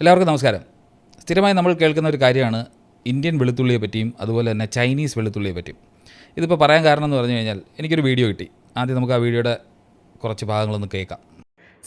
എല്ലാവർക്കും നമസ്കാരം. സ്ഥിരമായി നമ്മൾ കേൾക്കുന്ന ഒരു കാര്യമാണ് ഇന്ത്യൻ വെളുത്തുള്ളിയെ പറ്റിയും അതുപോലെ തന്നെ ചൈനീസ് വെളുത്തുള്ളിയെ പറ്റിയും. ഇതിപ്പോൾ പറയാൻ കാരണം എന്ന് പറഞ്ഞു കഴിഞ്ഞാൽ എനിക്കൊരു വീഡിയോ കിട്ടി. ആദ്യം നമുക്ക് ആ വീഡിയോയുടെ കുറച്ച് ഭാഗങ്ങളൊന്ന് കേൾക്കാം.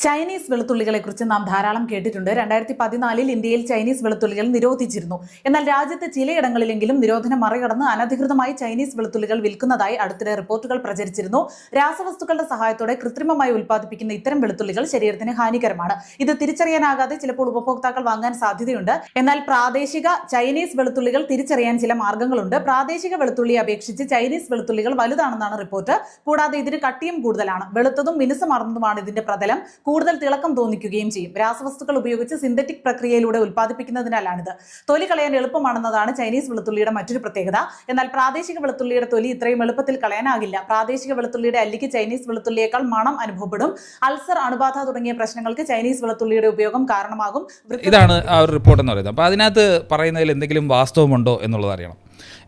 ചൈനീസ് വെളുത്തുള്ളികളെ കുറിച്ച് നാം ധാരാളം കേട്ടിട്ടുണ്ട്. രണ്ടായിരത്തി പതിനാലിൽ ഇന്ത്യയിൽ ചൈനീസ് വെളുത്തുള്ളികൾ നിരോധിച്ചിരുന്നു. എന്നാൽ രാജ്യത്ത് ചിലയിടങ്ങളിലെങ്കിലും നിരോധനം മറികടന്ന് അനധികൃതമായി ചൈനീസ് വെളുത്തുള്ളികൾ വിൽക്കുന്നതായി അടുത്തിടെ റിപ്പോർട്ടുകൾ പ്രചരിച്ചിരുന്നു. രാസവസ്തുക്കളുടെ സഹായത്തോടെ കൃത്രിമമായി ഉൽപ്പാദിപ്പിക്കുന്ന ഇത്തരം വെളുത്തുള്ളികൾ ശരീരത്തിന് ഹാനികരമാണ്. ഇത് തിരിച്ചറിയാനാകാതെ ചിലപ്പോൾ ഉപഭോക്താക്കൾ വാങ്ങാൻ സാധ്യതയുണ്ട്. എന്നാൽ പ്രാദേശിക ചൈനീസ് വെളുത്തുള്ളികൾ തിരിച്ചറിയാൻ ചില മാർഗങ്ങളുണ്ട്. പ്രാദേശിക വെളുത്തുള്ളിയെ അപേക്ഷിച്ച് ചൈനീസ് വെളുത്തുള്ളികൾ വലുതാണെന്നാണ് റിപ്പോർട്ട്. കൂടാതെ ഇതിന് കട്ടിയും കൂടുതലാണ്. വെളുത്തതും മിനുസമാർന്നതുമാണ് ഇതിന്റെ പ്രതലം. കൂടുതൽ തിളക്കം തോന്നിക്കുകയും ചെയ്യും. രാസവസ്തുക്കൾ ഉപയോഗിച്ച് സിന്തറ്റിക് പ്രക്രിയയിലൂടെ ഉൽപ്പാദിപ്പിക്കുന്നതിനാലാണിത്. തൊലി കളയാൻ എളുപ്പമാണെന്നതാണ് ചൈനീസ് വെളുത്തുള്ളിയുടെ മറ്റൊരു പ്രത്യേകത. എന്നാൽ പ്രാദേശിക വെളുത്തുള്ളിയുടെ തൊലി ഇത്രയും എളുപ്പത്തിൽ കളയാനാകില്ല. പ്രാദേശിക വെളുത്തുള്ളിയുടെ അല്ലിക്ക് ചൈനീസ് വെളുത്തുള്ളിയേക്കാൾ മണം അനുഭവപ്പെടും. അൾസർ അണുബാധ തുടങ്ങിയ പ്രശ്നങ്ങൾക്ക് ചൈനീസ് വെളുത്തുള്ളിയുടെ ഉപയോഗം കാരണമാകും. ഇതാണ് ആ ഒരു റിപ്പോർട്ട് എന്ന് പറയുന്നത്. അപ്പോൾ അതിനകത്ത് പറയുന്നതിൽ എന്തെങ്കിലും വാസ്തവമുണ്ടോ എന്നുള്ളത് അറിയണം.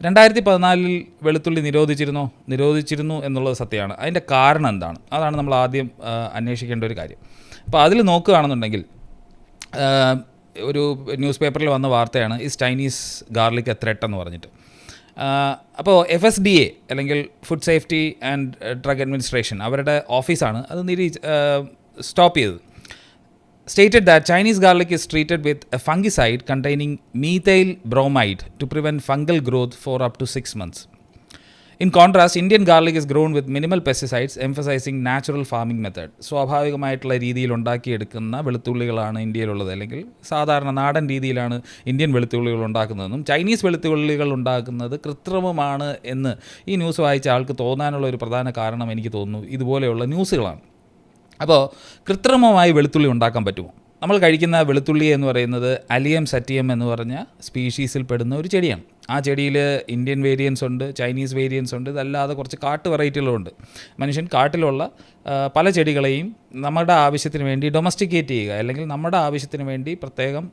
രണ്ടായിരത്തി പതിനാലിൽ വെളുത്തുള്ളി നിരോധിച്ചിരുന്നോ? നിരോധിച്ചിരുന്നു എന്നുള്ളത് സത്യമാണ്. അതിന്റെ കാരണം എന്താണ്? അതാണ് നമ്മൾ ആദ്യം അന്വേഷിക്കേണ്ട ഒരു കാര്യം. അപ്പോൾ അതിൽ നോക്കുകയാണെന്നുണ്ടെങ്കിൽ ഒരു ന്യൂസ് പേപ്പറിൽ വന്ന വാർത്തയാണ് ഈ ചൈനീസ് ഗാർലിക് ത്രെട്ട് എന്ന് പറഞ്ഞിട്ട്. അപ്പോൾ എഫ് എസ് ഡി എ അല്ലെങ്കിൽ food safety and drug administration അവരുടെ ഓഫീസാണ് അത് നിരീ സ്റ്റോപ്പ് ചെയ്തത്. Stated that Chinese garlic is treated with a fungicide containing methyl bromide to prevent fungal growth for up to six months. In contrast, Indian garlic is grown with minimal pesticides, emphasizing natural farming method. സ്വാഭാവികമായിട്ടുള്ള രീതിയിൽ ഉണ്ടാക്കിയെടുക്കുന്ന വെളുത്തുള്ളികളാണ് ഇന്ത്യയിലുള്ളത് അല്ലെങ്കിൽ സാധാരണ നാടൻ രീതിയിലാണ് Indian വെളുത്തുള്ളികൾ ഉണ്ടാക്കുന്നതെന്നും Chinese വെളുത്തുള്ളികൾ ഉണ്ടാക്കുന്നത് കൃത്രിമമാണ് എന്ന് ഈ news വായിച്ച ആൾക്ക് തോന്നാനുള്ള ഒരു പ്രധാന കാരണം എനിക്ക് തോന്നുന്നു ഇതുപോലെയുള്ള ന്യൂസുകളാണ് അപ്പോൾ കൃത്രിമമായി വെളുത്തുള്ളി ഉണ്ടാക്കാൻ പറ്റുമോ? നമ്മൾ കഴിക്കുന്ന വെളുത്തുള്ളി എന്ന് പറയുന്നത് അലിയം സറ്റിയം എന്ന് പറഞ്ഞ സ്പീഷീസിൽ പെടുന്ന ഒരു ചെടിയാണ്. ആ ചെടിയിൽ ഇന്ത്യൻ വേരിയൻസ് ഉണ്ട് ചൈനീസ് വേരിയൻസ് ഉണ്ട് ഇതല്ലാതെ കുറച്ച് കാട്ട് വെറൈറ്റികളുണ്ട് മനുഷ്യൻ കാട്ടിലുള്ള പല ചെടികളെയും നമ്മുടെ ആവശ്യത്തിന് വേണ്ടി ഡൊമസ്റ്റിക്കേറ്റ് ചെയ്യുക അല്ലെങ്കിൽ നമ്മുടെ ആവശ്യത്തിന് വേണ്ടി പ്രത്യേകം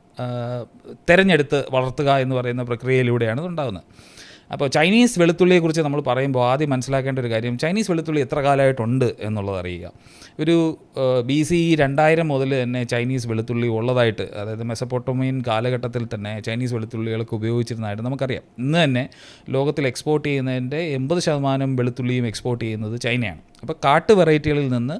തിരഞ്ഞെടുത്ത് വളർത്തുക എന്ന് പറയുന്ന പ്രക്രിയയിലൂടെയാണ് ഇത് ഉണ്ടാകുന്നത്. അപ്പോൾ ചൈനീസ് വെളുത്തുള്ളിയെക്കുറിച്ച് നമ്മൾ പറയുമ്പോൾ ആദ്യം മനസ്സിലാക്കേണ്ട ഒരു കാര്യം ചൈനീസ് വെളുത്തുള്ളി എത്ര കാലമായിട്ടുണ്ട് എന്നുള്ളത് അറിയുക. ഒരു ബി സി രണ്ടായിരം മുതൽ തന്നെ ചൈനീസ് വെളുത്തുള്ളി ഉള്ളതായിട്ട് അതായത് മെസ്സപ്പോട്ടോമിയൻ കാലഘട്ടത്തിൽ തന്നെ ചൈനീസ് വെളുത്തുള്ളികളൊക്കെ ഉപയോഗിച്ചിരുന്നതായിട്ട് നമുക്കറിയാം. ഇന്ന് തന്നെ ലോകത്തിൽ എക്സ്പോർട്ട് ചെയ്യുന്നതിന്റെ എൺപത് ശതമാനം വെളുത്തുള്ളിയും എക്സ്പോർട്ട് ചെയ്യുന്നത് ചൈനയാണ്. അപ്പോൾ കാട്ട് വെറൈറ്റികളിൽ നിന്ന്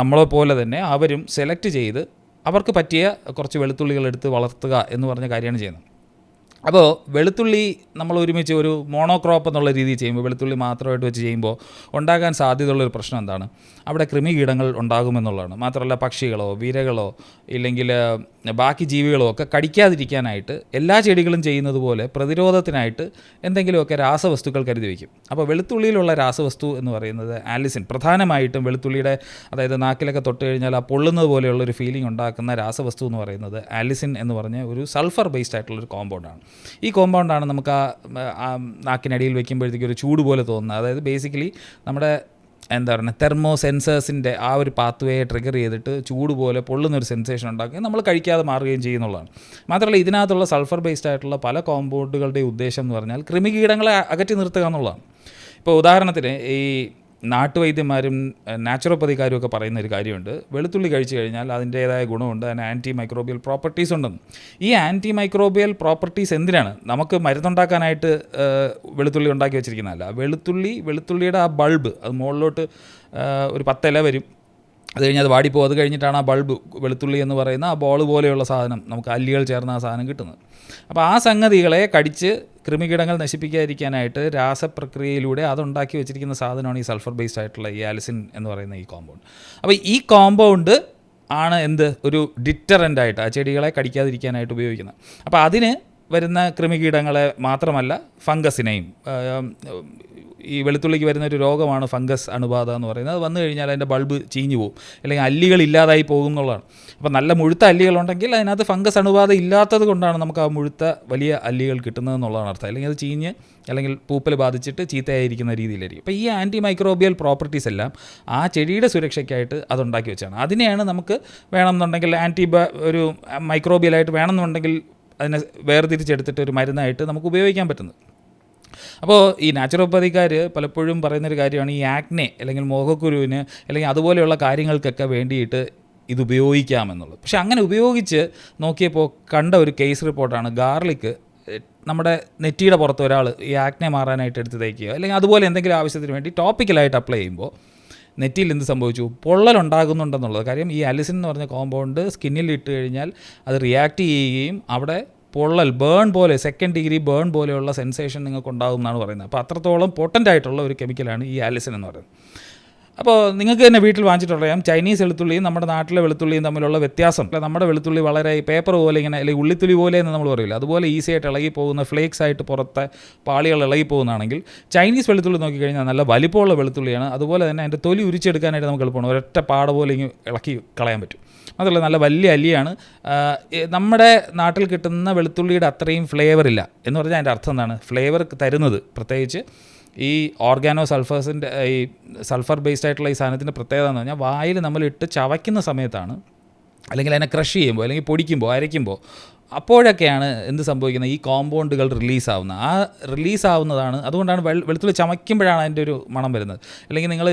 നമ്മളെപ്പോലെ തന്നെ അവരും സെലക്ട് ചെയ്ത് അവർക്ക് പറ്റിയ കുറച്ച് വെളുത്തുള്ളികൾ എടുത്ത് വളർത്തുക എന്ന് പറഞ്ഞ കാര്യമാണ് ചെയ്യുന്നത്. അപ്പോൾ വെളുത്തുള്ളി നമ്മൾ ഒരുമിച്ച് ഒരു മോണോക്രോപ്പ് എന്നുള്ള രീതിയിൽ ചെയ്യുമ്പോൾ വെളുത്തുള്ളി മാത്രമായിട്ട് വെച്ച് ചെയ്യുമ്പോൾ ഉണ്ടാകാൻ സാധ്യതയുള്ളൊരു പ്രശ്നം എന്താണ്? അവിടെ കൃമികീടങ്ങൾ ഉണ്ടാകുമെന്നുള്ളതാണ്. മാത്രമല്ല പക്ഷികളോ വിരകളോ ഇല്ലെങ്കിൽ ബാക്കി ജീവികളോ ഒക്കെ കടിക്കാതിരിക്കാനായിട്ട് എല്ലാ ചെടികളും ചെയ്യുന്നത് പോലെ പ്രതിരോധത്തിനായിട്ട് എന്തെങ്കിലുമൊക്കെ രാസവസ്തുക്കൾ കരുതി വയ്ക്കും. അപ്പോൾ വെളുത്തുള്ളിയിലുള്ള രാസവസ്തു എന്ന് പറയുന്നത് ആലിസിൻ. പ്രധാനമായിട്ടും വെളുത്തുള്ളിയുടെ അതായത് നാക്കിലൊക്കെ തൊട്ട് കഴിഞ്ഞാൽ ആ പൊള്ളുന്നത് പോലെയുള്ള ഒരു ഫീലിംഗ് ഉണ്ടാക്കുന്ന രാസവസ്തു എന്ന് പറയുന്നത് ആലിസിൻ എന്ന് പറഞ്ഞ ഒരു സൾഫർ ബേസ്ഡ് ആയിട്ടുള്ളൊരു കോമ്പൗണ്ടാണ് ഈ കോമ്പൗണ്ടാണ് നമുക്ക് ആ നാക്കിനടിയിൽ വെക്കുമ്പോഴത്തേക്ക് ഒരു ചൂട് പോലെ തോന്നുന്നത്. അതായത് ബേസിക്കലി നമ്മുടെ എന്താ പറയുക തെർമോ സെൻസേഴ്സിന്റെ ആ ഒരു പാത്ത് വേ ട്രിഗർ ചെയ്തിട്ട് ചൂട് പോലെ പൊള്ളുന്നൊരു സെൻസേഷൻ ഉണ്ടാക്കുകയും നമ്മൾ കഴിക്കാതെ മാറുകയും ചെയ്യുന്നുള്ളതാണ്. മാത്രമല്ല ഇതിനകത്തുള്ള സൾഫർ ബേസ്ഡ് ആയിട്ടുള്ള പല കോമ്പൗണ്ടുകളുടെ ഉദ്ദേശം എന്ന് പറഞ്ഞാൽ കൃമികീടങ്ങളെ അകറ്റി നിർത്തുക എന്നുള്ളതാണ്. ഇപ്പോൾ ഉദാഹരണത്തിന് ഈ നാട്ടുവൈദ്യന്മാരും നാച്ചുറോപ്പതിക്കാരും ഒക്കെ പറയുന്ന ഒരു കാര്യമുണ്ട്. വെളുത്തുള്ളി കഴിച്ചു കഴിഞ്ഞാൽ അതിന്റേതായ ഗുണമുണ്ട്. അതിന് ആന്റി മൈക്രോബിയൽ പ്രോപ്പർട്ടീസ് ഉണ്ടെന്ന്. ഈ ആന്റി മൈക്രോബിയൽ പ്രോപ്പർട്ടീസ് എന്തിനാണ്? നമുക്ക് മരുന്നുണ്ടാക്കാനായിട്ട് വെളുത്തുള്ളി ഉണ്ടാക്കി വെച്ചിരിക്കുന്നതല്ല. വെളുത്തുള്ളി വെളുത്തുള്ളിയുടെ ആ ബൾബ് അത് മുകളിലോട്ട് ഒരു പത്തില വരും. അത് കഴിഞ്ഞ് അത് വാടിപ്പോകും. അത് കഴിഞ്ഞിട്ടാണ് ആ ബൾബ് വെളുത്തുള്ളി എന്ന് പറയുന്ന ആ ബോൾ പോലെയുള്ള സാധനം നമുക്ക് അല്ലികൾ ചേർന്ന ആ സാധനം കിട്ടുന്നത്. അപ്പോൾ ആ സംഗതികളെ കടിച്ച് കൃമികീടങ്ങൾ നശിപ്പിക്കാതിരിക്കാനായിട്ട് രാസപ്രക്രിയയിലൂടെ അതുണ്ടാക്കി വെച്ചിരിക്കുന്ന സാധനമാണ് ഈ സൾഫർ ബേസ്ഡ് ആയിട്ടുള്ള ഈ ആലിസിൻ എന്ന് പറയുന്ന ഈ കോമ്പൗണ്ട് അപ്പോൾ ഈ കോമ്പൗണ്ട് ആണ് എന്ത്? ഒരു ഡിറ്ററന്റ് ആയിട്ട് ആ ചെടികളെ കടിക്കാതിരിക്കാനായിട്ട് ഉപയോഗിക്കുന്നത്. അപ്പോൾ അതിന് വരുന്ന കൃമികീടങ്ങളെ മാത്രമല്ല ഫംഗസിനെയും ഈ വെളുത്തുള്ളിക്ക് വരുന്ന ഒരു രോഗമാണ് ഫംഗസ് അണുബാധ എന്ന് പറയുന്നത്. അത് വന്നു കഴിഞ്ഞാൽ അതിന്റെ ബൾബ് ചീഞ്ഞു പോകും അല്ലെങ്കിൽ അല്ലികൾ ഇല്ലാതായി പോകും എന്നുള്ളതാണ്. അപ്പോൾ നല്ല മുഴുത്ത അല്ലികളുണ്ടെങ്കിൽ അതിനകത്ത് ഫംഗസ് അണുബാധ ഇല്ലാത്തത് കൊണ്ടാണ് നമുക്ക് ആ മുഴുത്ത വലിയ അല്ലികൾ കിട്ടുന്നത് എന്നുള്ളതാണ് അർത്ഥം. അല്ലെങ്കിൽ അത് ചീഞ്ഞ് അല്ലെങ്കിൽ പൂപ്പൽ ബാധിച്ചിട്ട് ചീത്തയായിരിക്കുന്ന രീതിയിലായിരിക്കും. അപ്പോൾ ഈ ആന്റി മൈക്രോബിയൽ പ്രോപ്പർട്ടീസ് എല്ലാം ആ ചെടിയുടെ സുരക്ഷയ്ക്കായിട്ട് അതുണ്ടാക്കി വെച്ചാണ്. അതിനെയാണ് നമുക്ക് വേണമെന്നുണ്ടെങ്കിൽ ആന്റി ഒരു മൈക്രോബിയലായിട്ട് വേണമെന്നുണ്ടെങ്കിൽ അതിനെ വേർതിരിച്ചെടുത്തിട്ട് ഒരു മരുന്നായിട്ട് നമുക്ക് ഉപയോഗിക്കാൻ പറ്റുന്നത്. അപ്പോൾ ഈ നാച്ചുറോപ്പതിക്കാർ പലപ്പോഴും പറയുന്നൊരു കാര്യമാണ് ഈ ആക്നെ അല്ലെങ്കിൽ മോഹക്കുരുവിന് അല്ലെങ്കിൽ അതുപോലെയുള്ള കാര്യങ്ങൾക്കൊക്കെ വേണ്ടിയിട്ട് ഇത് ഉപയോഗിക്കാമെന്നുള്ളത്. പക്ഷെ അങ്ങനെ ഉപയോഗിച്ച് നോക്കിയപ്പോൾ കണ്ട ഒരു കേസ് റിപ്പോർട്ടാണ് ഗാർലിക്ക് നമ്മുടെ നെറ്റിയുടെ പുറത്ത് ഒരാൾ ഈ ആക്നെ മാറാനായിട്ട് എടുത്ത് തയ്ക്കുക അല്ലെങ്കിൽ അതുപോലെ എന്തെങ്കിലും ആവശ്യത്തിന് വേണ്ടി ടോപ്പിക്കലായിട്ട് അപ്ലൈ ചെയ്യുമ്പോൾ നെറ്റിയിൽ എന്ത് സംഭവിച്ചു? പൊള്ളലുണ്ടാകുന്നുണ്ടെന്നുള്ളത് കാര്യം ഈ അലിസിൻ എന്ന് പറഞ്ഞ കോമ്പൗണ്ട് സ്കിന്നിൽ ഇട്ട് കഴിഞ്ഞാൽ അത് റിയാക്ട് ചെയ്യുകയും അവിടെ പൊള്ളൽ ബേൺ പോലെ സെക്കൻഡ് ഡിഗ്രി ബേൺ പോലെയുള്ള സെൻസേഷൻ നിങ്ങൾക്ക് ഉണ്ടാകും എന്നാണ് പറയുന്നത്. അപ്പോൾ അത്രത്തോളം പൊട്ടന്റ് ആയിട്ടുള്ള ഒരു കെമിക്കലാണ് ഈ ആലിസിൻ എന്ന് പറയുന്നത്. അപ്പോൾ നിങ്ങൾക്ക് തന്നെ വീട്ടിൽ വാങ്ങിച്ചിട്ടറിയാം ചൈനീസ് വെളുത്തുള്ളിയും നമ്മുടെ നാട്ടിലെ വെളുത്തുള്ളിയും തമ്മിലുള്ള വ്യത്യാസം. നമ്മുടെ വെളുത്തുള്ളി വളരെ പേപ്പർ പോലെ ഇങ്ങനെ അല്ലെങ്കിൽ ഉള്ളിത്തുള്ളി പോലെ എന്ന് നമ്മൾ പറയില്ല അതുപോലെ ഈസി ആയിട്ട് ഇളകി പോകുന്ന ഫ്ലേക്സ് ആയിട്ട് പുറത്തെ പാളികൾ ഇളകി പോകുന്നതാണെങ്കിൽ ചൈനീസ് വെളുത്തുള്ളി നോക്കിക്കഴിഞ്ഞാൽ നല്ല വലിപ്പമുള്ള വെളുത്തുള്ളിയാണ്. അതുപോലെ തന്നെ അതിന്റെ തൊലി ഉരിച്ചെടുക്കാനായിട്ട് നമുക്ക് എളുപ്പമാണ്. ഒരൊറ്റ പാട പോലെ ഇങ്ങനെ ഇളക്കി കളയാൻ പറ്റും. അതല്ല നല്ല വലിയ അല്ലിയാണ് നമ്മുടെ നാട്ടിൽ കിട്ടുന്ന വെളുത്തുള്ളിയുടെ അത്രയും ഫ്ലേവർ ഇല്ല. എന്ന് പറഞ്ഞാൽ അതിന്റെ അർത്ഥം എന്താണ്? ഫ്ലേവർ തരുന്നത്. പ്രത്യേകിച്ച് ഈ ഓർഗാനോ സൾഫേഴ്സിന്റെ ഈ സൾഫർ ബേസ്ഡ് ആയിട്ടുള്ള ഈ സാധനത്തിന്റെ പ്രത്യേകത എന്ന് പറഞ്ഞാൽ വായിൽ നമ്മൾ ഇട്ട് ചവയ്ക്കുന്ന സമയത്താണ് അല്ലെങ്കിൽ അതിനെ ക്രഷ് ചെയ്യുമ്പോൾ അല്ലെങ്കിൽ പൊടിക്കുമ്പോൾ അരയ്ക്കുമ്പോൾ അപ്പോഴൊക്കെയാണ് എന്ത് സംഭവിക്കുന്നത്? ഈ കോമ്പൗണ്ടുകൾ റിലീസ് ആവുന്നത്. ആ റിലീസ് ആവുന്നതാണ്. അതുകൊണ്ടാണ് വെളുത്തുള്ളി ചമയ്ക്കുമ്പോഴാണ് അതിന്റെ ഒരു മണം വരുന്നത്. അല്ലെങ്കിൽ നിങ്ങൾ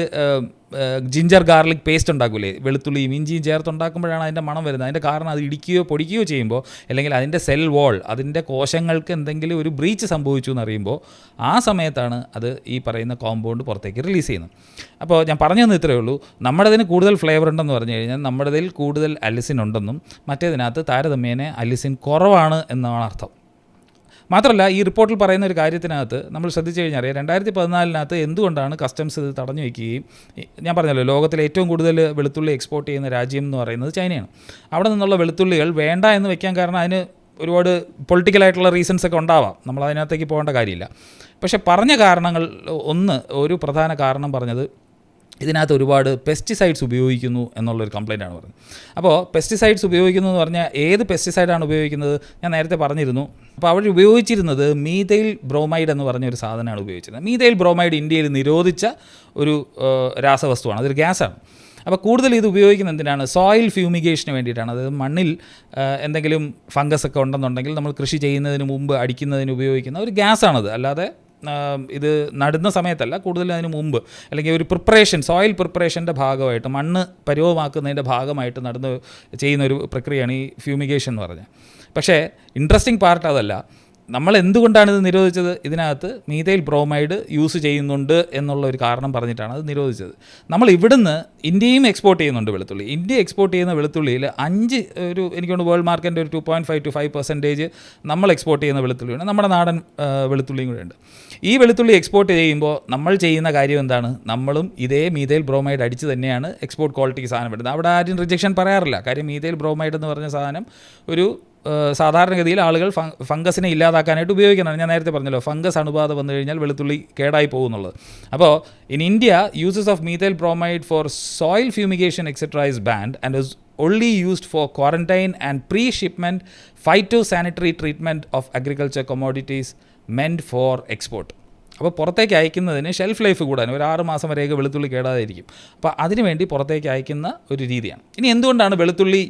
ജിഞ്ചർ ഗാർലിക് പേസ്റ്റ് ഉണ്ടാക്കൂലേ? വെളുത്തുള്ളിയും ഇഞ്ചിയും ചേർത്ത് ഉണ്ടാക്കുമ്പോഴാണ് അതിന്റെ മണം വരുന്നത്. അതിന്റെ കാരണം അത് ഇടിക്കുകയോ പൊടിക്കുകയോ ചെയ്യുമ്പോൾ അല്ലെങ്കിൽ അതിന്റെ സെൽ വോൾ അതിന്റെ കോശങ്ങൾക്ക് എന്തെങ്കിലും ഒരു ബ്രീച്ച് സംഭവിച്ചു എന്നറിയുമ്പോൾ ആ സമയത്താണ് അത് ഈ പറയുന്ന കോമ്പൗണ്ട് പുറത്തേക്ക് റിലീസ് ചെയ്യുന്നത്. അപ്പോൾ ഞാൻ പറഞ്ഞു തന്നത് ഇത്രയേ ഉള്ളൂ. നമ്മുടേതിന് കൂടുതൽ ഫ്ലേവർ ഉണ്ടെന്ന് പറഞ്ഞു കഴിഞ്ഞാൽ നമ്മുടേതിൽ കൂടുതൽ അലിസിൻ ഉണ്ടെന്നും മറ്റേതിനകത്ത് താരതമ്യേന അലിസിൻ കുറവാണ് എന്നാണ് അർത്ഥം. മാത്രമല്ല ഈ റിപ്പോർട്ടിൽ പറയുന്ന ഒരു കാര്യത്തിനകത്ത് നമ്മൾ ശ്രദ്ധിച്ചു കഴിഞ്ഞാൽ രണ്ടായിരത്തി പതിനാലിനകത്ത് എന്തുകൊണ്ടാണ് കസ്റ്റംസ് ഇത് തടഞ്ഞു വയ്ക്കുകയും ഞാൻ പറഞ്ഞല്ലോ ലോകത്തിലെ ഏറ്റവും കൂടുതൽ വെളുത്തുള്ളി എക്സ്പോർട്ട് ചെയ്യുന്ന രാജ്യം എന്ന് പറയുന്നത് ചൈനയാണ്. അവിടെ നിന്നുള്ള വെളുത്തുള്ളികൾ വേണ്ട എന്ന് വെക്കാൻ കാരണം അതിന് ഒരുപാട് പൊളിറ്റിക്കലായിട്ടുള്ള റീസൺസ് ഒക്കെ ഉണ്ടാവാം. നമ്മൾ അതിനകത്തേക്ക് പോകേണ്ട കാര്യമില്ല. പക്ഷേ പറഞ്ഞ കാരണങ്ങൾ ഒന്ന് ഒരു പ്രധാന കാരണം പറഞ്ഞത് ഇതിനകത്ത് ഒരുപാട് പെസ്റ്റിസൈഡ്സ് ഉപയോഗിക്കുന്നു എന്നുള്ളൊരു കംപ്ലയിന്റ് ആണ് പറയുന്നത് അപ്പോൾ പെസ്റ്റിസൈഡ്സ് ഉപയോഗിക്കുന്നു എന്ന് പറഞ്ഞാൽ ഏത് പെസ്റ്റിസൈഡാണ് ഉപയോഗിക്കുന്നത്? ഞാൻ നേരത്തെ പറഞ്ഞിരുന്നു. അപ്പോൾ അവർ ഉപയോഗിച്ചിരുന്നത് മീതൈൽ ബ്രോമൈഡ് എന്ന് പറഞ്ഞ ഒരു സാധനമാണ് ഉപയോഗിച്ചിരുന്നത് മീതൈൽ ബ്രോമൈഡ് ഇന്ത്യയിൽ നിരോധിച്ച ഒരു രാസവസ്തുവാണ്. അതൊരു ഗ്യാസാണ്. അപ്പോൾ കൂടുതൽ ഇത് ഉപയോഗിക്കുന്നത് എന്തിനാണ്? സോയിൽ ഫ്യൂമിഗേഷന് വേണ്ടിയിട്ടാണ്. അതായത് മണ്ണിൽ എന്തെങ്കിലും ഫംഗസ് ഒക്കെ ഉണ്ടെന്നുണ്ടെങ്കിൽ നമ്മൾ കൃഷി ചെയ്യുന്നതിന് മുമ്പ് അടിക്കുന്നതിന് ഉപയോഗിക്കുന്ന ഒരു ഗ്യാസാണത്. അല്ലാതെ ഇത് നടുന്ന സമയത്തല്ല കൂടുതലും അതിന് മുമ്പ്. അല്ലെങ്കിൽ ഒരു പ്രിപ്പറേഷൻ സോയിൽ പ്രിപ്പറേഷന്റെ ഭാഗമായിട്ട് മണ്ണ് പരുവമാക്കുന്നതിന്റെ ഭാഗമായിട്ട് നടന്ന് ചെയ്യുന്ന ഒരു പ്രക്രിയയാണ് ഈ ഫ്യൂമിഗേഷൻ എന്ന് പറഞ്ഞാൽ പക്ഷേ ഇൻട്രസ്റ്റിംഗ് പാർട്ട് അതല്ല. നമ്മൾ എന്തുകൊണ്ടാണ് ഇത് നിരോധിച്ചത്? ഇതിനകത്ത് മീഥൈൽ ബ്രോമൈഡ് യൂസ് ചെയ്യുന്നുണ്ട് എന്നുള്ള ഒരു കാരണം പറഞ്ഞിട്ടാണ് അത് നിരോധിച്ചത്. നമ്മൾ ഇവിടുന്ന് ഇന്ത്യയും എക്സ്പോർട്ട് ചെയ്യുന്നുണ്ട് വെളുത്തുള്ളി. ഇന്ത്യ എക്സ്പോർട്ട് ചെയ്യുന്ന വെളുത്തുള്ളിയിൽ അഞ്ച് ഒരു എനിക്കൊണ്ട് വേൾഡ് മാർക്കറ്റിന്റെ ഒരു two point five two five percentage നമ്മൾ എക്സ്പോർട്ട് ചെയ്യുന്ന വെളുത്തുള്ളിയാണ് നമ്മുടെ നാടൻ വെളുത്തുള്ളിയും കൂടെ ഉണ്ട് ഈ വെളുത്തുള്ളി എക്സ്പോർട്ട് ചെയ്യുമ്പോൾ നമ്മൾ ചെയ്യുന്ന കാര്യം എന്താണ്? നമ്മളും ഇതേ മീഥൈൽ ബ്രോമൈഡ് അടിച്ച് തന്നെയാണ് എക്സ്പോർട്ട് ക്വാളിറ്റിക്ക് സാധനം വരുന്നത്. അവിടെ ആരും റിജക്ഷൻ പറയാറില്ല. കാര്യം മീഥൈൽ ബ്രോമൈഡ് എന്ന് പറഞ്ഞ സാധനം ഒരു സാധാരണഗതിയിൽ ആളുകൾ ഫംഗസിനെ ഇല്ലാതാക്കാനായിട്ട് ഉപയോഗിക്കുന്നതാണ്. ഞാൻ നേരത്തെ പറഞ്ഞല്ലോ ഫംഗസ് അണുബാധ വന്നു കഴിഞ്ഞാൽ വെളുത്തുള്ളി കേടായി പോകുന്നുള്ളത്. അപ്പോൾ in India uses of methyl bromide for soil fumigation etcetera is banned and is only used for quarantine and pre-shipment phytosanitary treatment of agriculture commodities meant for export അപ്പോൾ പുറത്തേക്ക് അയക്കുന്നതിന് ഷെൽഫ് ലൈഫ് കൂടാൻ ഒരു ആറ് മാസം വരെയൊക്കെ വെളുത്തുള്ളി കേടാതിരിക്കും. അപ്പോൾ അതിനുവേണ്ടി പുറത്തേക്ക് അയക്കുന്ന ഒരു രീതിയാണ്. ഇനി എന്തുകൊണ്ടാണ് വെളുത്തുള്ളി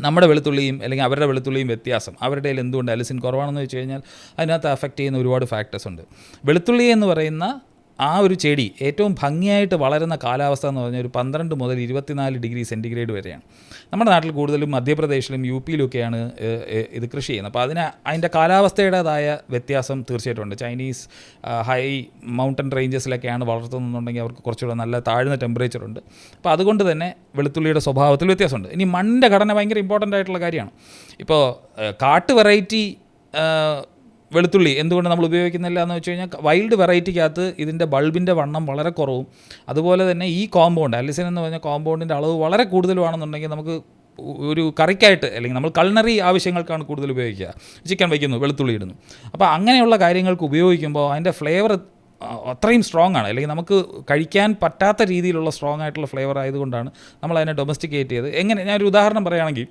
നമ്മുടെ വെളുത്തുള്ളിയും അല്ലെങ്കിൽ അവരുടെ വെളുത്തുള്ളിയും വ്യത്യാസം. അവരുടെ എന്തുകൊണ്ട് അലിസിൻ കുറവാണെന്ന് വെച്ച് കഴിഞ്ഞാൽ അതിനകത്ത് അഫക്റ്റ് ചെയ്യുന്ന ഒരുപാട് ഫാക്ടേഴ്സ് ഉണ്ട്. വെളുത്തുള്ളി എന്ന് പറയുന്ന ആ ഒരു ചെടി ഏറ്റവും ഭംഗിയായിട്ട് വളരുന്ന കാലാവസ്ഥ എന്ന് പറഞ്ഞാൽ ഒരു പന്ത്രണ്ട് മുതൽ ഇരുപത്തിനാല് ഡിഗ്രി സെന്റിഗ്രേഡ് വരെയാണ്. നമ്മുടെ നാട്ടിൽ കൂടുതലും മധ്യപ്രദേശിലും യു പിയിലൊക്കെയാണ് ഇത് കൃഷി ചെയ്യുന്നത്. അപ്പോൾ അതിന് അതിന്റെ കാലാവസ്ഥയുടേതായ വ്യത്യാസം തീർച്ചയായിട്ടും ഉണ്ട്. ചൈനീസ് ഹൈ മൗണ്ടൻ റേഞ്ചസിലൊക്കെയാണ് വളർത്തുന്നുണ്ടെങ്കിൽ അവർക്ക് കുറച്ചുകൂടെ നല്ല താഴ്ന്ന ടെമ്പറേച്ചറുണ്ട് അപ്പോൾ അതുകൊണ്ട് തന്നെ വെളുത്തുള്ളിയുടെ സ്വഭാവത്തിൽ വ്യത്യാസമുണ്ട്. ഇനി മണ്ണിന്റെ ഘടന ഭയങ്കര ഇമ്പോർട്ടന്റ് ആയിട്ടുള്ള കാര്യമാണ്. ഇപ്പോൾ കാട്ട് വെറൈറ്റി വെളുത്തുള്ളി എന്തുകൊണ്ട് നമ്മൾ ഉപയോഗിക്കുന്നില്ല എന്ന് വെച്ച് കഴിഞ്ഞാൽ വൈൽഡ് വെറൈറ്റിക്കകത്ത് ഇതിന്റെ ബൾബിന്റെ വണ്ണം വളരെ കുറവും. അതുപോലെ തന്നെ ഈ കോമ്പൗണ്ട് അലിസിൻ എന്ന് പറഞ്ഞ കോമ്പൗണ്ടിന്റെ അളവ് വളരെ കൂടുതലുമാണെന്നുണ്ടെങ്കിൽ നമുക്ക് ഒരു കറിക്കായിട്ട് അല്ലെങ്കിൽ നമ്മൾ കൾണറി ആവശ്യങ്ങൾക്കാണ് കൂടുതൽ ഉപയോഗിക്കുക. ചിക്കൻ വയ്ക്കുന്നു വെളുത്തുള്ളി ഇടുന്നു. അപ്പോൾ അങ്ങനെയുള്ള കാര്യങ്ങൾക്ക് ഉപയോഗിക്കുമ്പോൾ അതിന്റെ ഫ്ലേവർ അത്രയും സ്ട്രോങ് ആണ്. അല്ലെങ്കിൽ നമുക്ക് കഴിക്കാൻ പറ്റാത്ത രീതിയിലുള്ള സ്ട്രോങ് ആയിട്ടുള്ള ഫ്ലേവർ ആയതുകൊണ്ടാണ് നമ്മൾ അതിനെ ഡൊമസ്റ്റിക്കേറ്റ് ചെയ്ത് എങ്ങനെ? ഞാനൊരു ഉദാഹരണം പറയുകയാണെങ്കിൽ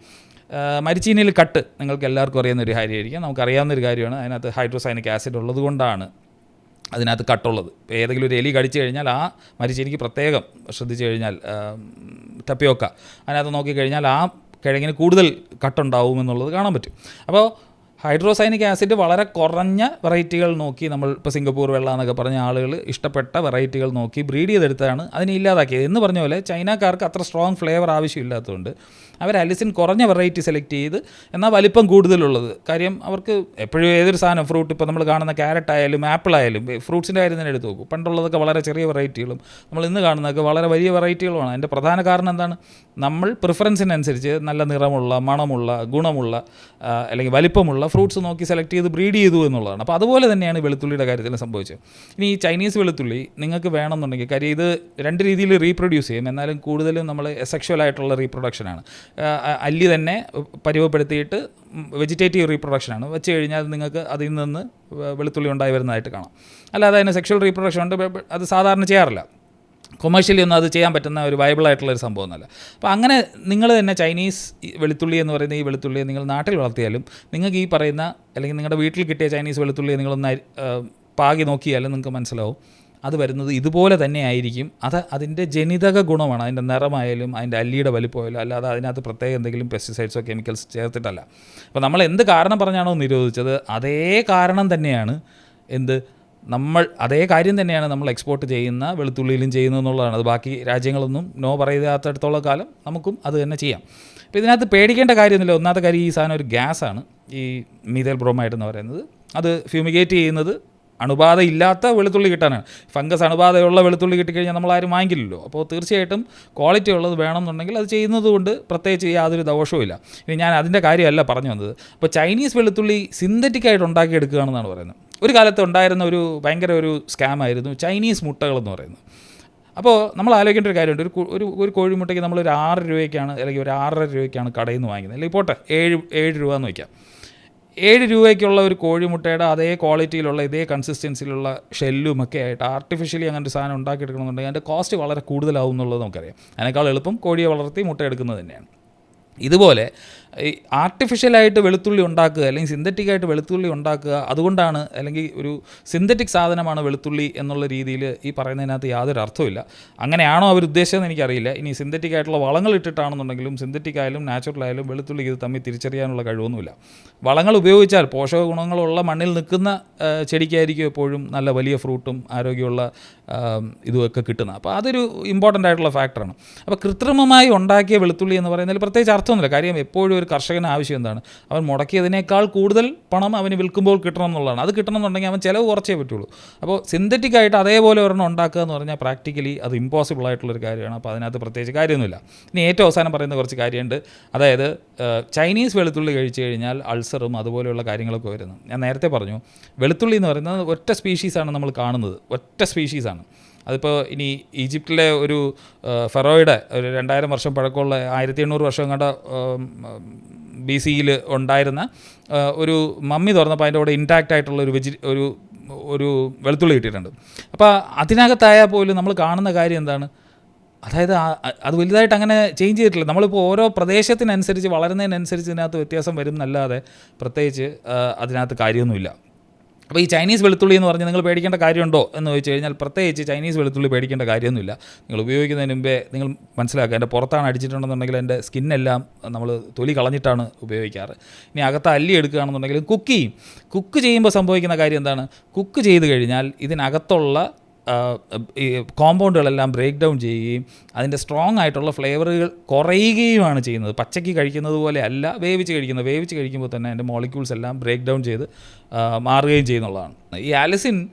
മരിച്ചീനിയിൽ കട്ട്. നിങ്ങൾക്ക് എല്ലാവർക്കും അറിയുന്ന ഒരു കാര്യമായിരിക്കും. നമുക്കറിയാവുന്ന ഒരു കാര്യമാണ്. അതിനകത്ത് ഹൈഡ്രോസൈനിക് ആസിഡ് ഉള്ളത് കൊണ്ടാണ് അതിനകത്ത് കട്ടുള്ളത്. ഏതെങ്കിലും ഒരു എലി കടിച്ചു കഴിഞ്ഞാൽ ആ മരിച്ചീനിക്ക് പ്രത്യേകം ശ്രദ്ധിച്ചു കഴിഞ്ഞാൽ ടപ്പിയോക്ക അതിനകത്ത് നോക്കിക്കഴിഞ്ഞാൽ ആ കിഴങ്ങിന് കൂടുതൽ കട്ടുണ്ടാവും എന്നുള്ളത് കാണാൻ പറ്റും. അപ്പോൾ ഹൈഡ്രോസൈനിക് ആസിഡ് വളരെ കുറഞ്ഞ വെറൈറ്റികൾ നോക്കി നമ്മൾ ഇപ്പോൾ സിംഗപ്പൂർ വെള്ള എന്നൊക്കെ പറഞ്ഞ ആളുകൾ ഇഷ്ടപ്പെട്ട വെറൈറ്റികൾ നോക്കി ബ്രീഡ് ചെയ്തെടുത്താണ് അതിനെ ഇല്ലാതാക്കിയത്. എന്ന് പറഞ്ഞ പോലെ ചൈനക്കാർക്ക് അത്ര സ്ട്രോങ് ഫ്ലേവർ ആവശ്യമില്ലാത്തതുകൊണ്ട് അവർ അലിസിൻ കുറഞ്ഞ വെറൈറ്റി സെലക്ട് ചെയ്ത് എന്നാൽ വലിപ്പം കൂടുതലുള്ളത്. കാര്യം അവർക്ക് എപ്പോഴും ഏതൊരു സാധനം ഫ്രൂട്ട് ഇപ്പോൾ നമ്മൾ കാണുന്ന ക്യാരറ്റ് ആയാലും ആപ്പിൾ ആയാലും ഫ്രൂട്ട്സിന്റെ കാര്യം തന്നെ എടുത്ത് നോക്കും. പണ്ടുള്ളതൊക്കെ വളരെ ചെറിയ വെറൈറ്റികളും നമ്മൾ ഇന്ന് കാണുന്നതൊക്കെ വളരെ വലിയ വെറൈറ്റികളുമാണ് അതിന്റെ പ്രധാന കാരണം എന്താണ്? നമ്മൾ പ്രിഫറൻസിനനുസരിച്ച് നല്ല നിറമുള്ള മണമുള്ള ഗുണമുള്ള അല്ലെങ്കിൽ വലിപ്പമുള്ള ഫ്രൂട്ട്സ് നോക്കി സെലക്ട് ചെയ്ത് ബ്രീഡ് ചെയ്തു എന്നുള്ളതാണ്. അപ്പോൾ അതുപോലെ തന്നെയാണ് വെളുത്തുള്ളിയുടെ കാര്യത്തിൽ സംഭവിച്ചത്. ഇനി ഈ ചൈനീസ് വെളുത്തുള്ളി നിങ്ങൾക്ക് വേണമെന്നുണ്ടെങ്കിൽ കാര്യം ഇത് രണ്ട് രീതിയിൽ റീപ്രൊഡ്യൂസ് ചെയ്യും. എന്നാലും കൂടുതലും നമ്മൾ സെക്ഷൽ ആയിട്ടുള്ള റീപ്രൊഡക്ഷനാണ് അല്ലി തന്നെ പരിവപ്പെടുത്തിയിട്ട് വെജിറ്റേറ്റീവ് റീപ്രൊഡക്ഷനാണ് വെച്ച് കഴിഞ്ഞാൽ നിങ്ങൾക്ക് അതിൽ നിന്ന് വെളുത്തുള്ളി ഉണ്ടായി വരുന്നതായിട്ട് കാണാം. അല്ലാതെ അതിന് സെക്ഷൽ റീപ്രൊഡക്ഷൻ ഉണ്ട്. അത് സാധാരണ ചെയ്യാറില്ല. കൊമേഴ്ഷ്യലി ഒന്നും അത് ചെയ്യാൻ പറ്റുന്ന ഒരു വയബിൾ ആയിട്ടുള്ള ഒരു സംഭവം ഒന്നല്ല അപ്പോൾ അങ്ങനെ നിങ്ങൾ തന്നെ ചൈനീസ് വെളുത്തുള്ളി എന്ന് പറയുന്ന ഈ വെളുത്തുള്ളിയെ നിങ്ങൾ നാട്ടിൽ വളർത്തിയാലും നിങ്ങൾക്ക് ഈ പറയുന്ന അല്ലെങ്കിൽ നിങ്ങളുടെ വീട്ടിൽ കിട്ടിയ ചൈനീസ് വെളുത്തുള്ളിയെ നിങ്ങളൊന്ന് പാകി നോക്കിയാലും നിങ്ങൾക്ക് മനസ്സിലാവും. അത് വരുന്നത് ഇതുപോലെ തന്നെ ആയിരിക്കും. അത് അതിന്റെ ജനിതക ഗുണമാണ്. അതിന്റെ നിറമായാലും അതിന്റെ അല്ലിയുടെ വലിപ്പമായാലും അല്ലാതെ അതിനകത്ത് പ്രത്യേക എന്തെങ്കിലും പെസ്റ്റിസൈഡ്സോ കെമിക്കൽസ് ചേർത്തിട്ടല്ല. അപ്പോൾ നമ്മൾ എന്ത് കാരണം പറഞ്ഞാണോ നിരോധിച്ചത് അതേ കാരണം തന്നെയാണ് എന്ത് നമ്മൾ അതേ കാര്യം തന്നെയാണ് നമ്മൾ എക്സ്പോർട്ട് ചെയ്യുന്ന വെളുത്തുള്ളിയിലും ചെയ്യുന്നത് എന്നുള്ളതാണ്. അത് ബാക്കി രാജ്യങ്ങളൊന്നും നോ പറയാത്തടത്തോളം കാലം നമുക്കും അത് തന്നെ ചെയ്യാം. അപ്പോൾ ഇതിനകത്ത് പേടിക്കേണ്ട കാര്യമൊന്നുമില്ല. ഒന്നാമത്തെ കാര്യം ഈ സാധനം ഒരു ഗ്യാസാണ് ഈ മീതേൽ ബ്രോമൈഡ് എന്ന് പറയുന്നത്. അത് ഫ്യൂമിഗേറ്റ് ചെയ്യുന്നത് അണുബാധ ഇല്ലാത്ത വെളുത്തുള്ളി കിട്ടാനാണ്. ഫംഗസ് അണുബാധയുള്ള വെളുത്തുള്ളി കിട്ടിക്കഴിഞ്ഞാൽ നമ്മൾ ആരും വാങ്ങിക്കില്ലല്ലോ. അപ്പോൾ തീർച്ചയായിട്ടും ക്വാളിറ്റി ഉള്ളത് വേണമെന്നുണ്ടെങ്കിൽ അത് ചെയ്യുന്നത് കൊണ്ട് പ്രത്യേകിച്ച് യാതൊരു ദോഷവുമില്ല ഇനി ഞാൻ അതിന്റെ കാര്യമല്ല പറഞ്ഞു വന്നത്. അപ്പോൾ ചൈനീസ് വെളുത്തുള്ളി സിന്തറ്റിക്കായിട്ട് ഉണ്ടാക്കിയെടുക്കുകയാണെന്നാണ് പറയുന്നത്. ഒരു കാലത്ത് ഉണ്ടായിരുന്ന ഒരു ഭയങ്കര ഒരു സ്കാം ആയിരുന്നു ചൈനീസ് മുട്ടകളെന്ന് പറയുന്നത്. അപ്പോൾ നമ്മൾ ആലോചിക്കേണ്ട ഒരു കാര്യമുണ്ട്. ഒരു ഒരു ഒരു കോഴിമുട്ടയ്ക്ക് നമ്മൾ ഒരു ആറ് രൂപയ്ക്കാണ് അല്ലെങ്കിൽ ഒരു ആറര രൂപയ്ക്കാണ് കടയിൽ നിന്ന് വാങ്ങുന്നത് അല്ലെങ്കിൽ പോട്ടെ ഏഴ് ഏഴ് രൂപ എന്ന് വയ്ക്കാം. ഏഴ് രൂപയ്ക്കുള്ള ഒരു കോഴിമുട്ടയുടെ അതേ ക്വാളിറ്റിയിലുള്ള ഇതേ കൺസിസ്റ്റൻസിയിലുള്ള ഷെല്ലും ഒക്കെ ആയിട്ട് ആർട്ടിഫിഷ്യലി അങ്ങനെ ഒരു സാധനം ഉണ്ടാക്കിയെടുക്കണമെന്നുണ്ടെങ്കിൽ അതിന്റെ കോസ്റ്റ് വളരെ കൂടുതലാവും എന്നുള്ളത് നമുക്കറിയാം. അതിനേക്കാൾ എളുപ്പം കോഴിയെ വളർത്തി മുട്ട എടുക്കുന്നത് തന്നെയാണ്. ഇതുപോലെ ഈ ആർട്ടിഫിഷ്യലായിട്ട് വെളുത്തുള്ളി ഉണ്ടാക്കുക അല്ലെങ്കിൽ സിന്തറ്റിക് ആയിട്ട് വെളുത്തുള്ളി ഉണ്ടാക്കുക അതുകൊണ്ടാണ് അല്ലെങ്കിൽ ഒരു സിന്തറ്റിക് സാധനമാണ് വെളുത്തുള്ളി എന്നുള്ള രീതിയിൽ ഈ പറയുന്നതിനകത്ത് യാതൊരു അർത്ഥമില്ല അങ്ങനെയാണോ അവർ ഉദ്ദേശിച്ചതെന്ന് എനിക്കറിയില്ല. ഇനി സിന്തറ്റിക് ആയിട്ടുള്ള വളങ്ങൾ ഇട്ടിട്ടാണെന്നുണ്ടെങ്കിലും സിന്തറ്റിക് ആയാലും നാച്ചുറൽ ആയാലും വെളുത്തുള്ളി ഇത് തമ്മിൽ തിരിച്ചറിയാനുള്ള കഴിവൊന്നുമില്ല. വളങ്ങൾ ഉപയോഗിച്ചാൽ പോഷക ഗുണങ്ങളുള്ള മണ്ണിൽ നിൽക്കുന്ന ചെടിക്കായിരിക്കും എപ്പോഴും നല്ല വലിയ ഫ്രൂട്ടും ആരോഗ്യമുള്ള ഇതുമൊക്കെ കിട്ടുന്നത്. അപ്പോൾ അതൊരു ഇമ്പോർട്ടന്റ് ആയിട്ടുള്ള ഫാക്ടറാണ് അപ്പോൾ കൃത്രിമമായി ഉണ്ടാക്കിയ വെളുത്തുള്ളി എന്ന് പറയുന്നതിൽ പ്രത്യേകിച്ച് അർത്ഥമൊന്നുമില്ല. കാര്യം എപ്പോഴും ഒരു കർഷകന് ആവശ്യം എന്താണ്? അവൻ മുടക്കിയതിനേക്കാൾ കൂടുതൽ പണം അവന് വിൽക്കുമ്പോൾ കിട്ടണം എന്നുള്ളതാണ്. അത് കിട്ടണം എന്നുണ്ടെങ്കിൽ അവൻ ചിലവ് കുറച്ചേ പറ്റുള്ളൂ. അപ്പോൾ സിന്തറ്റിക് ആയിട്ട് അതേപോലെ ഒരെണ്ണം ഉണ്ടാക്കുക എന്ന് പറഞ്ഞാൽ പ്രാക്ടിക്കലി അത് ഇമ്പോസിബിൾ ആയിട്ടുള്ളൊരു കാര്യമാണ്. അപ്പോൾ അതിനകത്ത് പ്രത്യേകിച്ച് കാര്യമൊന്നുമില്ല. ഇനി ഏറ്റവും അവസാനം പറയുന്ന കുറച്ച് കാര്യമുണ്ട്. അതായത് ചൈനീസ് വെളുത്തുള്ളി കഴിച്ചു കഴിഞ്ഞാൽ അൾസറും അതുപോലെയുള്ള കാര്യങ്ങളൊക്കെ വരുന്നു. ഞാൻ നേരത്തെ പറഞ്ഞു വെളുത്തുള്ളി എന്ന് പറയുന്നത് ഒറ്റ സ്പീഷീസാണ് നമ്മൾ കാണുന്നത്. ഒറ്റ സ്പീഷീസാണ് അതിപ്പോൾ ഇനി ഈജിപ്തിലെ ഒരു ഫെറോയുടെ ഒരു രണ്ടായിരം വർഷം പഴക്കമുള്ള ആയിരത്തി എണ്ണൂറ് വർഷം കണ്ട ബി സിയിൽ ഉണ്ടായിരുന്ന ഒരു മമ്മി തുറന്നപ്പോൾ അതിന്റെ കൂടെ ഇൻടാക്റ്റ് ആയിട്ടുള്ള ഒരു വെജി ഒരു ഒരു വെളുത്തുള്ളി കിട്ടിയിട്ടുണ്ട്. അപ്പോൾ അതിനകത്തായാൽ പോലും നമ്മൾ കാണുന്ന കാര്യം എന്താണ്? അതായത് അത് വലുതായിട്ട് അങ്ങനെ ചേഞ്ച് ചെയ്തിട്ടില്ല. നമ്മളിപ്പോൾ ഓരോ പ്രദേശത്തിനനുസരിച്ച് വളരുന്നതിനനുസരിച്ച് ഇതിനകത്ത് വ്യത്യാസം വരും എന്നല്ലാതെ പ്രത്യേകിച്ച് അതിനകത്ത് കാര്യമൊന്നുമില്ല. അപ്പോൾ ഈ ചൈനീസ് വെളുത്തുള്ളി എന്ന് പറഞ്ഞാൽ നിങ്ങൾ പേടിക്കേണ്ട കാര്യമുണ്ടോ എന്ന് ചോദിച്ചു കഴിഞ്ഞാൽ പ്രത്യേകിച്ച് ചൈനീസ് വെളുത്തുള്ളി പേടിക്കേണ്ട കാര്യമൊന്നുമില്ല. നിങ്ങൾ ഉപയോഗിക്കുന്നതിന് മുമ്പേ നിങ്ങൾ മനസ്സിലാക്കുക എന്റെ പുറത്താണ് അടിച്ചിട്ടുണ്ടെന്നുണ്ടെങ്കിൽ എന്റെ സ്കിന്നെല്ലാം നമ്മൾ തൊലി കളഞ്ഞിട്ടാണ് ഉപയോഗിക്കാറ്. ഇനി അകത്ത് അല്ലി എടുക്കുകയാണെന്നുണ്ടെങ്കിൽ കുക്ക് ചെയ്യും. കുക്ക് ചെയ്യുമ്പോൾ സംഭവിക്കുന്ന കാര്യം എന്താണ്? കുക്ക് ചെയ്ത് കഴിഞ്ഞാൽ ഇതിനകത്തുള്ള ഈ കോമ്പൗണ്ടുകളെല്ലാം ബ്രേക്ക് ഡൗൺ ചെയ്യുകയും അതിന്റെ സ്ട്രോങ് ആയിട്ടുള്ള ഫ്ലേവറുകൾ കുറയുകയുമാണ് ചെയ്യുന്നത്. പച്ചയ്ക്ക് കഴിക്കുന്നത് പോലെ അല്ല വേവിച്ച് കഴിക്കുന്നത്. വേവിച്ച് കഴിക്കുമ്പോൾ തന്നെ അതിന്റെ മോളിക്യൂൾസ് എല്ലാം ബ്രേക്ക് ഡൗൺ ചെയ്ത് മാറുകയും ചെയ്യുന്നുള്ളതാണ്. ഈ ആലിസിൻ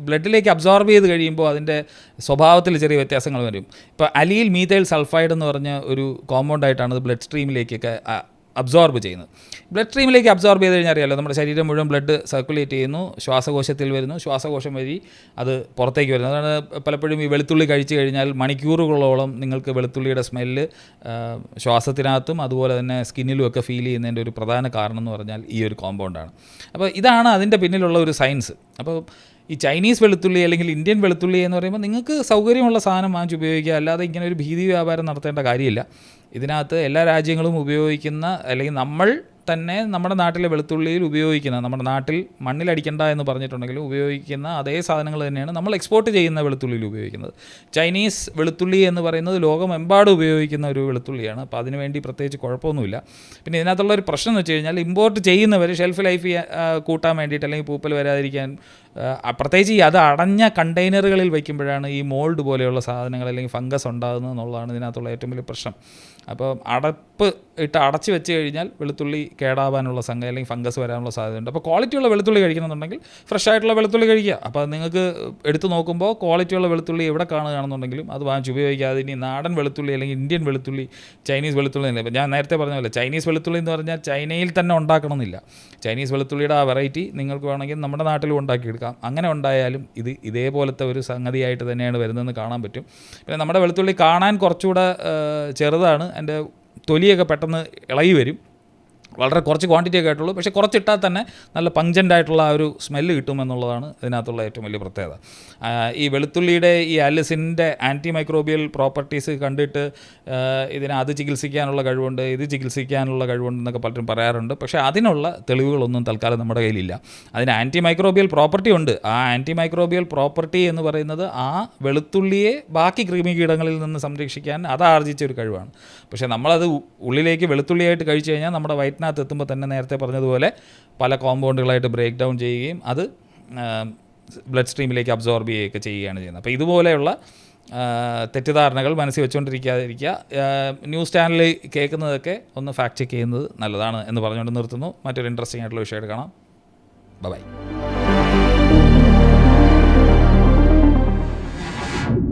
ബ്ലഡിലേക്ക് അബ്സോർബ് ചെയ്ത് കഴിയുമ്പോൾ അതിന്റെ സ്വഭാവത്തിൽ ചെറിയ വ്യത്യാസങ്ങൾ വരും. ഇപ്പോൾ അലിയിൽ മീതൈൽ സൾഫൈഡ് എന്ന് പറഞ്ഞ ഒരു കോമ്പൗണ്ട് ആയിട്ടാണ് ഇത് ബ്ലഡ് സ്ട്രീമിലേക്കൊക്കെ അബ്സോർബ് ചെയ്യുന്നത്. ബ്ലഡ് സ്ട്രീമിലേക്ക് അബ്സോർബ് ചെയ്ത് കഴിഞ്ഞാൽ അറിയാലോ നമ്മുടെ ശരീരം മുഴുവൻ ബ്ലഡ് സർക്കുലേറ്റ് ചെയ്യുന്നു ശ്വാസകോശത്തിൽ വരുന്നു. ശ്വാസകോശം വഴി അത് പുറത്തേക്ക് വരുന്നു. അതാണ് പലപ്പോഴും ഈ വെളുത്തുള്ളി കഴിച്ചു കഴിഞ്ഞാൽ മണിക്കൂറുകളോളം നിങ്ങൾക്ക് വെളുത്തുള്ളിയുടെ സ്മെല്ല് ശ്വാസത്തിനകത്തും അതുപോലെ തന്നെ സ്കിന്നിലും ഒക്കെ ഫീൽ ചെയ്യുന്നതിന്റെ ഒരു പ്രധാന കാരണം എന്ന് പറഞ്ഞാൽ ഈ ഒരു കോമ്പൗണ്ടാണ് അപ്പോൾ ഇതാണ് അതിന്റെ പിന്നിലുള്ള ഒരു സയൻസ് അപ്പോൾ ഈ ചൈനീസ് വെളുത്തുള്ളി അല്ലെങ്കിൽ ഇന്ത്യൻ വെളുത്തുള്ളി എന്ന് പറയുമ്പോൾ നിങ്ങൾക്ക് സൗകര്യമുള്ള സാധനം വാങ്ങിച്ച് ഉപയോഗിക്കുക. അല്ലാതെ ഇങ്ങനെ ഒരു ഭീതി വ്യാപാരം നടത്തേണ്ട കാര്യമില്ല. ഇതിനകത്ത് എല്ലാ രാജ്യങ്ങളും ഉപയോഗിക്കുന്ന അല്ലെങ്കിൽ നമ്മൾ തന്നെ നമ്മുടെ നാട്ടിലെ വെളുത്തുള്ളിയിൽ ഉപയോഗിക്കുന്ന നമ്മുടെ നാട്ടിൽ മണ്ണിലടിക്കണ്ട എന്ന് പറഞ്ഞിട്ടുണ്ടെങ്കിൽ ഉപയോഗിക്കുന്ന അതേ സാധനങ്ങൾ തന്നെയാണ് നമ്മൾ എക്സ്പോർട്ട് ചെയ്യുന്ന വെളുത്തുള്ളിയിൽ ഉപയോഗിക്കുന്നത്. ചൈനീസ് വെളുത്തുള്ളി എന്ന് പറയുന്നത് ലോകമെമ്പാടും ഉപയോഗിക്കുന്ന ഒരു വെളുത്തുള്ളിയാണ്. അപ്പോൾ അതിനുവേണ്ടി പ്രത്യേകിച്ച് കുഴപ്പമൊന്നുമില്ല. പിന്നെ ഇതിനകത്തുള്ള ഒരു പ്രശ്നം എന്ന് വെച്ച് കഴിഞ്ഞാൽ ഇമ്പോർട്ട് ചെയ്യുന്നവർ ഷെൽഫ് ലൈഫ് കൂട്ടാൻ വേണ്ടിയിട്ട് അല്ലെങ്കിൽ പൂപ്പൽ വരാതിരിക്കാൻ പ്രത്യേകിച്ച് ഈ അത് അടഞ്ഞ കണ്ടെയ്നറുകളിൽ വയ്ക്കുമ്പോഴാണ് ഈ മോൾഡ് പോലെയുള്ള സാധനങ്ങൾ അല്ലെങ്കിൽ ഫംഗസ് ഉണ്ടാകുന്നത് എന്നുള്ളതാണ് ഇതിനകത്തുള്ള ഏറ്റവും വലിയ പ്രശ്നം. അപ്പോൾ അടപ്പ് ഇട്ട് അടച്ച് വെച്ച് കഴിഞ്ഞാൽ വെളുത്തുള്ളി കേടാവാനുള്ള സംഗതി അല്ലെങ്കിൽ ഫംഗസ് വരാനുള്ള സാധ്യതയുണ്ട്. അപ്പോൾ ക്വാളിറ്റിയുള്ള വെളുത്തുള്ളി കഴിക്കണമെന്നുണ്ടെങ്കിൽ ഫ്രഷ് ആയിട്ടുള്ള വെളുത്തുള്ളി കഴിക്കുക. അപ്പോൾ നിങ്ങൾക്ക് എടുത്തു നോക്കുമ്പോൾ ക്വാളിറ്റിയുള്ള വെളുത്തുള്ളി എവിടെ കാണുകയാണെന്നുണ്ടെങ്കിലും അത് വാങ്ങിച്ച് ഉപയോഗിക്കാതെ ഇനി നാടൻ വെളുത്തുള്ളി അല്ലെങ്കിൽ ഇന്ത്യൻ വെളുത്തുള്ളി ചൈനീസ് വെളുത്തുള്ളി എന്നില്ല. ഞാൻ നേരത്തെ പറഞ്ഞ പോലെ ചൈനീസ് വെളുത്തുള്ളി എന്ന് പറഞ്ഞാൽ ചൈനയിൽ തന്നെ ഉണ്ടാക്കണമെന്നില്ല. ചൈനീസ് വെളുത്തുള്ളിയുടെ ആ വെറൈറ്റി നിങ്ങൾക്ക് വേണമെങ്കിൽ നമ്മുടെ നാട്ടിലും ഉണ്ടാക്കിയെടുക്കാം. അങ്ങനെ ഉണ്ടായാലും ഇത് ഇതേപോലത്തെ ഒരു സംഗതിയായിട്ട് തന്നെയാണ് വരുന്നതെന്ന് കാണാൻ പറ്റും. പിന്നെ നമ്മുടെ വെളുത്തുള്ളി കാണാൻ കുറച്ചുകൂടെ ചെറുതാണ്. എന്റെ തൊലിയൊക്കെ പെട്ടെന്ന് ഇളകി വരും. വളരെ കുറച്ച് ക്വാണ്ടിറ്റി ഒക്കെ ആയിട്ടുള്ളൂ. പക്ഷേ കുറച്ചിട്ടാൽ തന്നെ നല്ല പങ്ക്ജന്റ് ആയിട്ടുള്ള ആ ഒരു സ്മെല്ല് കിട്ടുമെന്നുള്ളതാണ് ഇതിനകത്തുള്ള ഏറ്റവും വലിയ പ്രത്യേകത. ഈ വെളുത്തുള്ളിയുടെ ഈ ആലിസിന്റെ ആന്റി മൈക്രോബിയൽ പ്രോപ്പർട്ടീസ് കണ്ടിട്ട് ഇതിനെ അത് ചികിത്സിക്കാനുള്ള കഴിവുണ്ട് ഇത് ചികിത്സിക്കാനുള്ള കഴിവുണ്ട് എന്നൊക്കെ പലരും പറയാറുണ്ട്. പക്ഷേ അതിനുള്ള തെളിവുകളൊന്നും തൽക്കാലം നമ്മുടെ കയ്യിലില്ല. അതിന് ആന്റി മൈക്രോബിയൽ പ്രോപ്പർട്ടി ഉണ്ട്. ആ ആന്റി മൈക്രോബിയൽ പ്രോപ്പർട്ടി എന്ന് പറയുന്നത് ആ വെളുത്തുള്ളിയെ ബാക്കി കൃമികീടങ്ങളിൽ നിന്ന് സംരക്ഷിക്കാൻ അത് ആർജിച്ച ഒരു കഴിവാണ്. പക്ഷേ നമ്മളത് ഉള്ളിലേക്ക് വെളുത്തുള്ളിയായിട്ട് കഴിച്ചു കഴിഞ്ഞാൽ നമ്മുടെ വയറ്റിനകത്ത് എത്തുമ്പോൾ തന്നെ നേരത്തെ പറഞ്ഞതുപോലെ പല കോമ്പൗണ്ടുകളായിട്ട് ബ്രേക്ക് ഡൗൺ ചെയ്യുകയും അത് ബ്ലഡ് സ്ട്രീമിലേക്ക് അബ്സോർബ് ചെയ്യുകയൊക്കെ ചെയ്യുകയാണ് ചെയ്യുന്നത്. അപ്പോൾ ഇതുപോലെയുള്ള തെറ്റിദ്ധാരണകൾ മനസ്സിൽ വെച്ചുകൊണ്ടിരിക്കാതിരിക്കുക. ന്യൂസ് ചാനലിൽ കേൾക്കുന്നതൊക്കെ ഒന്ന് ഫാക്ട് ചെക്ക് ചെയ്യുന്നത് നല്ലതാണ് എന്ന് പറഞ്ഞുകൊണ്ട് നിർത്തുന്നു. മറ്റൊരു ഇൻട്രസ്റ്റിംഗ് ആയിട്ടുള്ള വിഷയമായിട്ട് കാണാം. ബൈ